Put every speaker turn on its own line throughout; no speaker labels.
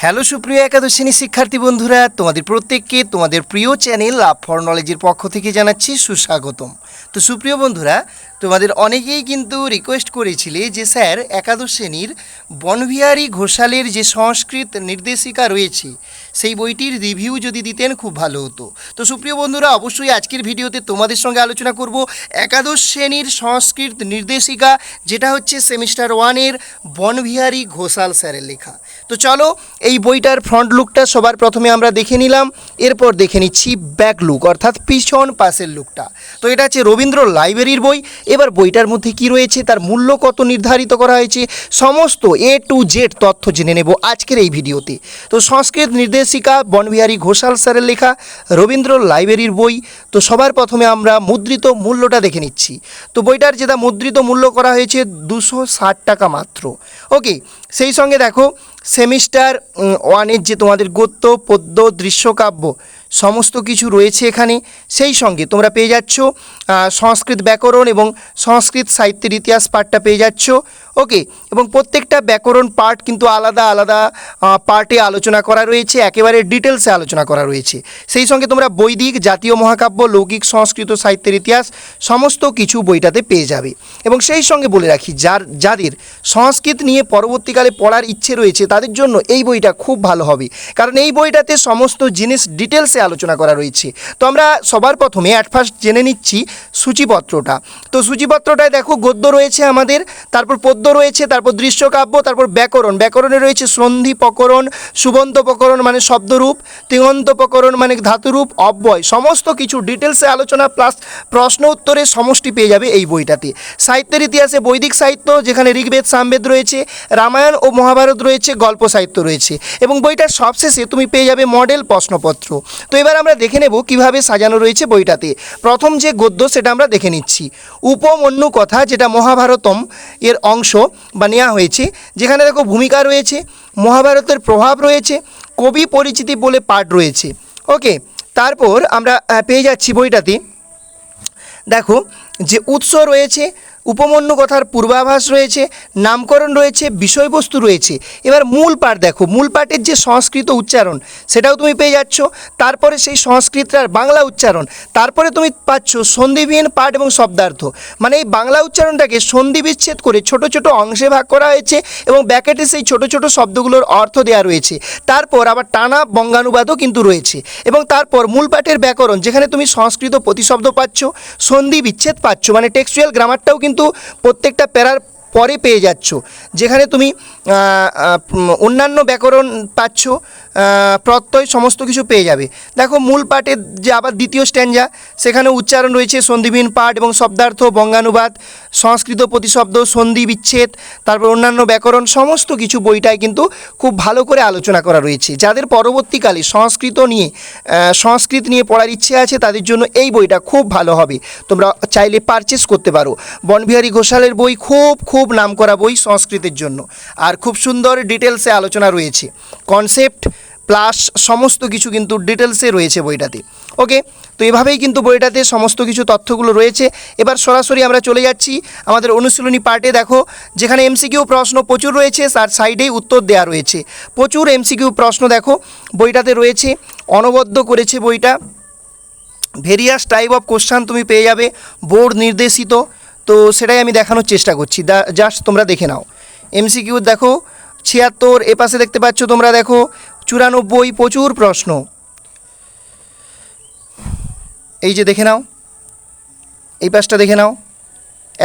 Hello সুপ্রিয় একাদশ শ্রেণি শিক্ষার্থী বন্ধুরা, তোমাদের প্রত্যেককে তোমাদের প্রিয় চ্যানেল লাভ ফর নলেজের পক্ষ থেকে জানাচ্ছি সুস্বাগতম। তো সুপ্রিয় বন্ধুরা, তোমাদের অনেকেই কিন্তু রিকোয়েস্ট করেছিলে যে স্যার, একাদশ শ্রেণির বনবিহারী ঘোষালের যে সংস্কৃত নির্দেশিকা রয়েছে, সেই বইটির রিভিউ যদি দিতেন খুব ভালো হতো। তো সুপ্রিয় বন্ধুরা, অবশ্যই আজকের ভিডিওতে তোমাদের সঙ্গে আলোচনা করব একাদশ শ্রেণির সংস্কৃত নির্দেশিকা, যেটা হচ্ছে সেমিস্টার ওয়ানের বনবিহারী ঘোষাল স্যারের লেখা। তো চলো, এই বইটার ফ্রন্ট লুকটা সবার প্রথমে আমরা দেখে নিলাম, এরপর দেখে নিচ্ছি ব্যাক লুক অর্থাৎ পিছন পাশের লুকটা তো এটা হচ্ছে রবীন্দ্র লাইব্রেরির বই। এবার বইটার মধ্যে কি রয়েছে, তার মূল্য কত নির্ধারিত করা হয়েছে, সমস্ত এ টু জেড তথ্য জেনে নেব আজকের এই ভিডিওতে। তো সংস্কৃত নির্দেশিকা, বনবিহারী ঘোষাল স্যারের লেখা, রবীন্দ্র লাইব্রেরির বই। তো সবার প্রথমে আমরা মুদ্রিত মূল্যটা দেখে নিচ্ছি। তো বইটার যেটা মুদ্রিত মূল্য করা হয়েছে দুশো ষাট টাকা মাত্র। ওকে, সেই সঙ্গে দেখো সেমিস্টার ওয়ানের যে তোমাদের গদ্য, পদ্য, দৃশ্যকাব্য সমস্ত কিছু রয়েছে এখানে, সেই সঙ্গে তোমরা পেয়ে যাচ্ছ সংস্কৃত ব্যাকরণ এবং সংস্কৃত সাহিত্যের ইতিহাস পাঠটা পেয়ে যাচ্ছ। ওকে এবং প্রত্যেকটা ব্যাকরণ পার্ট কিন্তু আলাদা আলাদা পার্টে আলোচনা করা রয়েছে, একেবারে ডিটেলসে আলোচনা করা রয়েছে। সেই সঙ্গে তোমরা বৈদিক, জাতীয় মহাকাব্য, লৌকিক, সংস্কৃত, সাহিত্যের ইতিহাস, সমস্ত কিছু বইটাতে পেয়ে যাবে। এবং সেই সঙ্গে বলে রাখি, যার, যাদের সংস্কৃত নিয়ে পরবর্তীকালে পড়ার ইচ্ছে রয়েছে, তাদের জন্য এই বইটা খুব ভালো হবে। কারণ এই বইটাতে সমস্ত জিনিস ডিটেলসে আলোচনা করা রয়েছে। তো আমরা সবার প্রথমে অ্যাট ফার্স্ট জেনে নিচ্ছি সূচিপত্রটা। তো সূচিপত্রটায় দেখো, গদ্য রয়েছে আমাদের, তারপর পদ্য রয়েছে, তারপর দৃশ্যকাব্য, তারপর ব্যাকরণ। ব্যাকরণে রয়েছে সন্ধি প্রকরণ সুবন্ত প্রকরণ মানে শব্দরূপ তিঙন্ত প্রকরণ মানে ধাতুরূপ, অব্যয়। সমস্ত কিছু ডিটেলসে আলোচনা প্লাস প্রশ্ন উত্তরের সমষ্টি পেয়ে যাবে এই বইটাতে। সাহিত্যের ইতিহাসে বৈদিক সাহিত্য, যেখানে ঋগ্বেদ, সামবেদ রয়েছে, রামায়ণ ও মহাভারত রয়েছে, গল্প সাহিত্য রয়েছে। এবং বইটার সবশেষে তুমি পেয়ে যাবে মডেল প্রশ্নপত্র। তো এবার আমরা দেখে নেব কীভাবে সাজানো রয়েছে বইটাতে। প্রথম যে গদ্য, সেটা আমরা দেখে নিচ্ছি। উপমন্যু কথা, যেটা মহাভারতম এর অংশ। বা নেওয়া হয়েছে। যেখানে দেখো ভূমিকা রয়েছে, মহাভারতের প্রভাব রয়েছে, কবি পরিচিতি বলে পাঠ রয়েছে। ওকে, তারপর আমরা পেয়ে যাচ্ছি বইটাতে। দেখো, যে উৎস রয়েছে উপমন্যু কথার পূর্বাভাস রয়েছে, নামকরণ রয়েছে, বিষয়বস্তু রয়েছে। এবার মূল পাঠ দেখো, মূল পাঠের যে সংস্কৃত উচ্চারণ, সেটাও তুমি পেয়ে যাচ্ছ। তারপরে সেই সংস্কৃতটার বাংলা উচ্চারণ, তারপরে তুমি পাচ্ছ সন্ধিবিহীন পাঠ এবং শব্দার্থ। মানে এই বাংলা উচ্চারণটাকে সন্ধি বিচ্ছেদ করে ছোট ছোট অংশে ভাগ করা হয়েছে এবং ব্যাকেটে সেই ছোট ছোট শব্দগুলোর অর্থ দেওয়া রয়েছে। তারপর আবার টানা বঙ্গানুবাদও কিন্তু রয়েছে এবং তারপর মূল পাঠের ব্যাকরণ, যেখানে তুমি সংস্কৃত প্রতিশব্দ পাচ্ছ সন্ধি বিচ্ছেদ পাচ্ছ মানে টেক্সচুয়াল গ্রামারটাও কিন্তু প্রত্যেকটা প্যারার পরে পেয়ে যাচ্ছ। যেখানে তুমি অন্যান্য ব্যাকরণ পাচ্ছ প্রত্যয় সমস্ত কিছু পেয়ে যাবে। দেখো, মূল পাঠের যে আবার দ্বিতীয় স্ট্যান্ডা, সেখানে উচ্চারণ রয়েছে সন্ধিবিহীন পাঠ এবং শব্দার্থ, বঙ্গানুবাদ, সংস্কৃত প্রতিশব্দ, সন্ধি বিচ্ছেদ, তারপর অন্যান্য ব্যাকরণ, সমস্ত কিছু বইটায় কিন্তু খুব ভালো করে আলোচনা করা রয়েছে। যাদের পরবর্তীকালে সংস্কৃত নিয়ে সংস্কৃত নিয়ে পড়ার ইচ্ছে আছে, তাদের জন্য এই বইটা খুব ভালো হবে। তোমরা চাইলে পারচেস করতে পারো। বনবিহারী ঘোষালের বই খুব খুব নামকরা বই সংস্কৃতের জন্য। আর খুব সুন্দর ডিটেলসে আলোচনা রয়েছে। কনসেপ্ট প্লাস সমস্ত কিছু কিন্তু ডিটেলসে রয়েছে বইটাতে। ওকে? তো এভাবেই কিন্তু বইটাতে সমস্ত কিছু তথ্যগুলো রয়েছে। এবার সরাসরি আমরা চলে যাচ্ছি আমাদের অনুশীলনী পার্টে। দেখো, যেখানে এমসিকিউ প্রশ্ন প্রচুর রয়েছে, তার সাইডেই উত্তর দেওয়া রয়েছে। প্রচুর এমসিকিউ প্রশ্ন দেখো, বইটাতে রয়েছে। অনবদ্য করেছে বইটা। ভেরিয়াস টাইপ অফ কোশ্চান তুমি পেয়ে যাবে। বোর্ড নির্দেশিত। তো সেটাই আমি দেখানোর চেষ্টা করছি। জাস্ট তোমরা দেখে নাও। এমসিকিউ দেখো, ছিয়াত্তর, এ পাশে দেখতে পাচ্ছ তোমরা দেখো, চুরানব্বই প্রচুর প্রশ্ন। এই যে দেখে নাও, এই পাশটা দেখে নাও,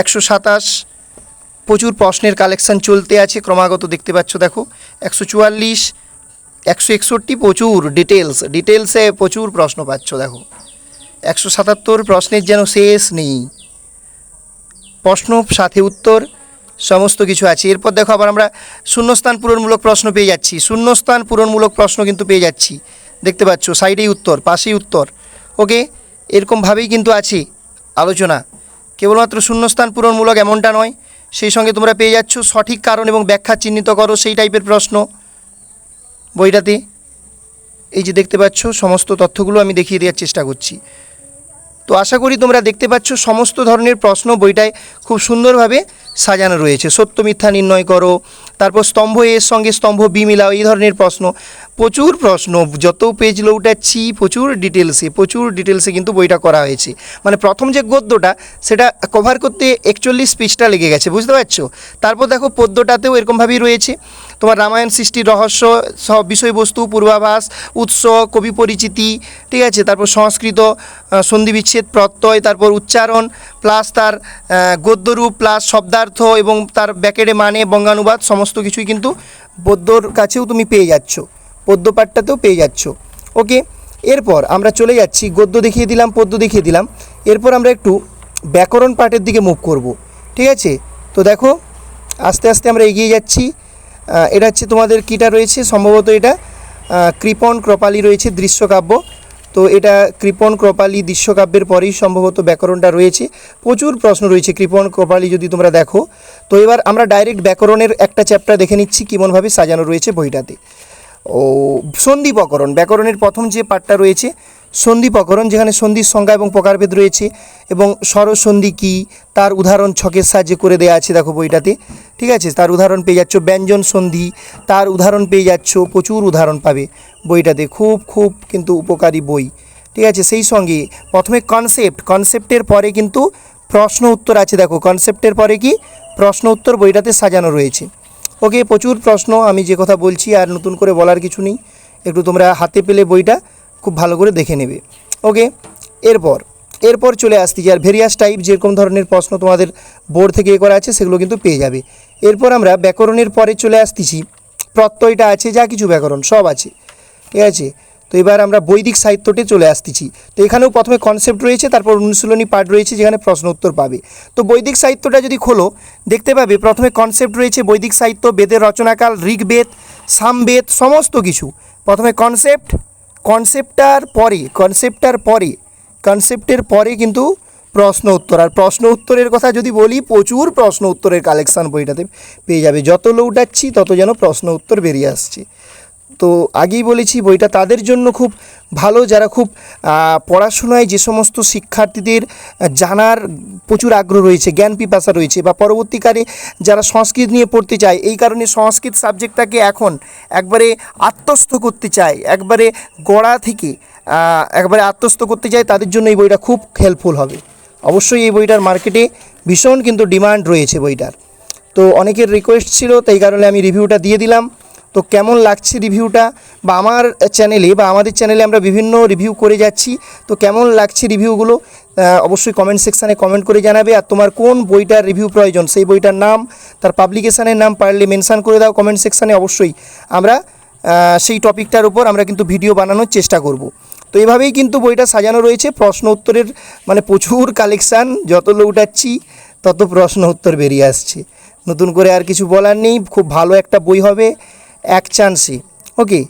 একশো সাতাশ, প্রচুর প্রশ্নের কালেকশান চলতে আছে, ক্রমাগত দেখতে পাচ্ছ দেখো, একশো চুয়াল্লিশ, একশো একষট্টি প্রচুর ডিটেলস ডিটেলসে প্রচুর প্রশ্ন পাচ্ছ দেখো। একশো সাতাত্তর প্রশ্নের যেন শেষ নেই। প্রশ্ন, সাথে উত্তর, সমস্ত কিছু আছে। এরপর দেখো আবার আমরা শূন্যস্থান পূরণমূলক প্রশ্ন পেয়ে যাচ্ছি। শূন্যস্থান পূরণমূলক প্রশ্ন কিন্তু পেয়ে যাচ্ছি। দেখতে পাচ্ছ, সাইডেই উত্তর, পাশেই উত্তর। ওকে? এরকমভাবেই কিন্তু আছে আলোচনা। কেবলমাত্র শূন্যস্থান পূরণমূলক এমনটা নয়, সেই সঙ্গে তোমরা পেয়ে যাচ্ছ সঠিক কারণ এবং ব্যাখ্যা চিহ্নিত করো সেই টাইপের প্রশ্ন বইটাতে। এই যে দেখতে পাচ্ছ, সমস্ত তথ্যগুলো আমি দেখিয়ে দেওয়ার চেষ্টা করছি। তো আশা করি তোমরা দেখতে পাচ্ছ সমস্ত ধরনের প্রশ্ন বইটায় খুব সুন্দরভাবে সাজানো রয়েছে। সত্য, মিথ্যা নির্ণয় করো। তারপর স্তম্ভ, এর সঙ্গে স্তম্ভ, বি মিলাও, এই ধরনের প্রশ্ন। প্রচুর প্রশ্ন, যত পেজ লৌটাচ্ছি প্রচুর ডিটেলসে প্রচুর ডিটেলসে কিন্তু বইটা করা হয়েছে। মানে প্রথম যে গদ্যটা, সেটা কভার করতে একচল্লিশ পেজটা লেগে গেছে, বুঝতে পারছ? তারপর দেখো পদ্যটাতেও এরকমভাবেই রয়েছে। তোমার রামায়ণ সৃষ্টির রহস্য সব বিষয়বস্তু, পূর্বাভাস, উৎস, কবি পরিচিতি, ঠিক আছে? তারপর সংস্কৃত সন্ধিবিচ্ছেদ, প্রত্যয়, তারপর উচ্চারণ প্লাস তার গদ্যরূপ প্লাস শব্দার্থ এবং তার ব্যাকেটে মানে বঙ্গানুবাদ, সমস্ত কিছুই কিন্তু পদ্যর কাছেও তুমি পেয়ে যাচ্ছ। পদ্য পাঠটাতেও পেয়ে যাচ্ছ। ওকে? এরপর আমরা চলে যাচ্ছি, গদ্য দেখিয়ে দিলাম, পদ্য দেখিয়ে দিলাম। এরপর আমরা একটু ব্যাকরণ পাঠের দিকে মুভ করব। ঠিক আছে? তো দেখো, আস্তে আস্তে আমরা এগিয়ে যাচ্ছি। এটা হচ্ছে তোমাদের কীটা রয়েছে? সম্ভবত এটা কৃপণ ক্রপালি রয়েছে দৃশ্যকাব্য। তো এটা কৃপন কপালি দৃশ্যকাব্যের পরেই সম্ভবত ব্যাকরণটা রয়েছে। প্রচুর প্রশ্ন রয়েছে কৃপন ক্রপালি যদি তোমরা দেখো। তো এবার আমরা ডাইরেক্ট ব্যাকরণের একটা চ্যাপ্টার দেখে নিচ্ছি, কেমনভাবে সাজানো রয়েছে বইটাতে। ও সন্ধিপকরণ, ব্যাকরণের প্রথম যে পার্টটা রয়েছে সন্ধিপকরণ যেখানে সন্ধির সংজ্ঞা এবং প্রকারভেদ রয়েছে, এবং স্বরসন্ধি কী, তার উদাহরণ ছকের সাহায্যে করে দেওয়া আছে, দেখো বইটাতে। ঠিক আছে? তার উদাহরণ পেয়ে যাচ্ছ ব্যঞ্জন সন্ধি, তার উদাহরণ পেয়ে যাচ্ছ প্রচুর উদাহরণ পাবে বইটাতে, খুব খুব কিন্তু উপকারী বই। ঠিক আছে? সেই সঙ্গে প্রথমে কনসেপ্ট কনসেপ্টের পরে কিন্তু প্রশ্ন উত্তর আছে, দেখো। কনসেপ্টের পরে কি? প্রশ্ন উত্তর বইটাতে সাজানো রয়েছে। ওকে, প্রচুর প্রশ্ন, আমি যে কথা বলছি আর নতুন করে বলার কিছু নেই। একটু তোমরা হাতে পেলে বইটা। খুব ভালো করে দেখে নেবে। ওকে এরপর এরপর চলে আসছি আর ভেরিয়াস টাইপ যেরকম ধরনের প্রশ্ন তোমাদের বোর্ড থেকে এ করা আছে, সেগুলো কিন্তু পেয়ে যাবে। এরপর আমরা ব্যাকরণের পরে চলে আসতেছি। প্রত্যয়টা আছে, যা কিছু ব্যাকরণ, সব আছে। ঠিক আছে? তো এবার আমরা বৈদিক সাহিত্যতে চলে আসতেছি। তো এখানেও প্রথমে কনসেপ্ট রয়েছে, তারপর অনুশীলনী পাঠ রয়েছে, যেখানে প্রশ্ন উত্তর পাবে। তো বৈদিক সাহিত্যটা যদি খোলো, দেখতে পাবে প্রথমে কনসেপ্ট রয়েছে বৈদিক সাহিত্য, বেদের রচনাকাল, ঋগ্বেদ, সামবেদ, সমস্ত কিছু। প্রথমে কনসেপ্ট কনসেপ্টটার পরে কনসেপ্টার পরে কনসেপ্টের পরে কিন্তু প্রশ্ন উত্তর। আর প্রশ্ন উত্তরের কথা যদি বলি, প্রচুর প্রশ্ন উত্তরের কালেকশান বইটাতে পেয়ে যাবে। যত লৌটাচ্ছি, তত যেন প্রশ্ন উত্তর বেরিয়ে আসছে। তো আগেই বলেছি, বইটা তাদের জন্য খুব ভালো। যারা খুব পড়াশোনায় যে সমস্ত শিক্ষার্থীদের জানার প্রচুর আগ্রহ রয়েছে, জ্ঞান পিপাসা রয়েছে বা পরবর্তীকালে যারা সংস্কৃত নিয়ে পড়তে চায়, এই কারণে সংস্কৃত সাবজেক্টটাকে এখন একবারে আত্মস্থ করতে চায়, একবারে গড়া থেকে একবারে আত্মস্থ করতে চায়, তাদের জন্য এই বইটা খুব হেল্পফুল হবে। অবশ্যই এই বইটার মার্কেটে ভীষণ কিন্তু ডিমান্ড রয়েছে বইটার। তো অনেকের রিকোয়েস্ট ছিল, তাই কারণে আমি রিভিউটা দিয়ে দিলাম। তো কেমন লাগছে রিভিউটা? বা আমার চ্যানেলে বা আমাদের চ্যানেলে আমরা বিভিন্ন রিভিউ করে যাচ্ছি, তো কেমন লাগছে রিভিউগুলো? অবশ্যই কমেন্ট সেকশানে কমেন্ট করে জানাবে। আর তোমার কোন বইটার রিভিউ প্রয়োজন? সেই বইটার নাম, তার পাবলিকেশানের নাম পারলে মেনশান করে দাও কমেন্ট সেকশানে অবশ্যই। আমরা সেই টপিকটার উপর আমরা কিন্তু ভিডিও বানানোর চেষ্টা করব। তো এভাবেই কিন্তু বইটা সাজানো রয়েছে। প্রশ্ন উত্তরের মানে প্রচুর কালেকশান যত লৌটাচ্ছি, তত প্রশ্ন উত্তর বেরিয়ে আসছে। নতুন করে আর কিছু বলার নেই। খুব ভালো একটা বই হবে। এক চান্সে ওকে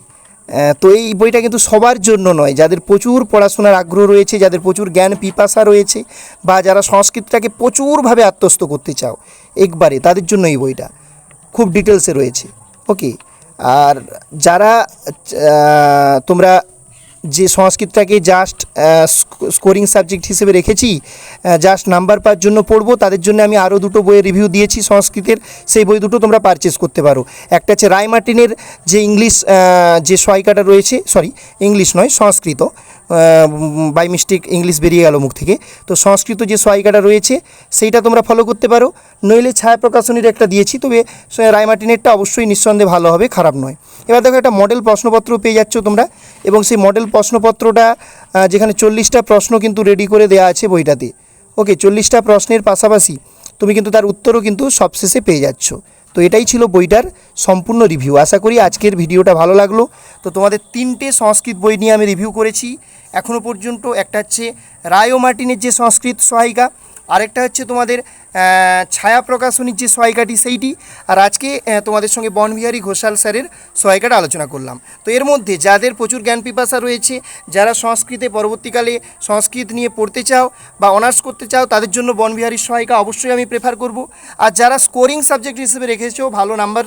তো এই বইটা কিন্তু সবার জন্য নয়। যাদের প্রচুর পড়াশোনার আগ্রহ রয়েছে, যাদের প্রচুর জ্ঞান পিপাসা রয়েছে, বা যারা সংস্কৃতটাকে প্রচুরভাবে আত্মস্থ করতে চাও, একবারে তাদের জন্য এই বইটা। খুব ডিটেলসে রয়েছে। ওকে আর যারা তোমরা যে সংস্কৃতটাকে জাস্ট স্কোরিং সাবজেক্ট হিসেবে রেখেছি জাস্ট নাম্বার পাওয়ার জন্য পড়ব, তাদের জন্য আমি আরও দুটো বইয়ের রিভিউ দিয়েছি সংস্কৃতের, সেই বই দুটো তোমরা পারচেস করতে পারো। একটা হচ্ছে রায় মার্টিনের যে ইংলিশ যে সহায়িকাটা রয়েছে সরি ইংলিশ নয়, সংস্কৃত। বাই মিস্টেক ইংলিশ বেরিয়ে গেল মুখ থেকে। তো সংস্কৃত যে সহায়িকাটা রয়েছে, সেইটা তোমরা ফলো করতে পারো। নইলে ছায়া প্রকাশনীর একটা দিয়েছি, তবে সে- রায় মার্টিনেরটা অবশ্যই নিঃসন্দেহে ভালো হবে, খারাপ নয়। এবার দেখো একটা মডেল প্রশ্নপত্র পেয়ে যাচ্ছ তোমরা, এবং সেই মডেল প্রশ্নপত্রটা যেখানে চল্লিশটা প্রশ্ন কিন্তু রেডি করে দেওয়া আছে বইটাতে। ওকে চল্লিশটা প্রশ্নের পাশাপাশি তুমি কিন্তু তার উত্তরও কিন্তু সবশেষে পেয়ে যাচ্ছ। তো এটাই ছিল বইটার সম্পূর্ণ রিভিউ আশা করি আজকের ভিডিওটা ভালো লাগল। তো তোমাদের তিনটে সংস্কৃত বই নিয়ে আমি রিভিউ করেছি। এখনও পর্যন্ত একটা হচ্ছে রায় ও মার্টিনের যে সংস্কৃত সহায়িকা, আরেকটা হচ্ছে তোমাদের ছায়া প্রকাশনীর যে সহায়িকাটি সেইটি। আর আজকে তোমাদের সঙ্গে বনবিহারী ঘোষাল স্যারের সহায়িকাটা আলোচনা করলাম। তো এর মধ্যে যাদের প্রচুর জ্ঞান পিপাসা রয়েছে যারা সংস্কৃতে পরবর্তীকালে সংস্কৃত নিয়ে পড়তে চাও বা অনার্স করতে চাও তাদের জন্য বনবিহারীর সহায়িকা অবশ্যই আমি প্রেফার করব। আর যারা স্কোরিং সাবজেক্ট হিসেবে রেখেছো ভালো নাম্বার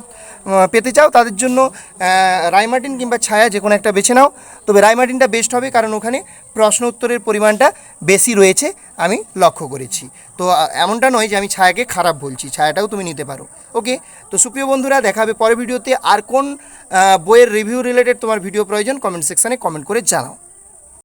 পেতে চাও তাদের জন্য আহ, রায়মার্টিন কিংবা ছায়া যে কোনো একটা বেছে নাও। তবে রায়মার্টিনটা বেস্ট হবে কারণ ওখানে প্রশ্ন উত্তরের পরিমাণটা বেশি রয়েছে আমি লক্ষ্য করেছি। তো এমনটা নয় যে আমি ছায়াকে খারাপ বলছি, ছায়াটাও তুমি নিতে পারো। ওকে? তো সুপ্রিয় বন্ধুরা, দেখা হবে পরের ভিডিওতে। আর কোন বইয়ের রিভিউ রিলেটেড তোমার ভিডিও প্রয়োজন কমেন্ট সেকশানে কমেন্ট করে জানাও।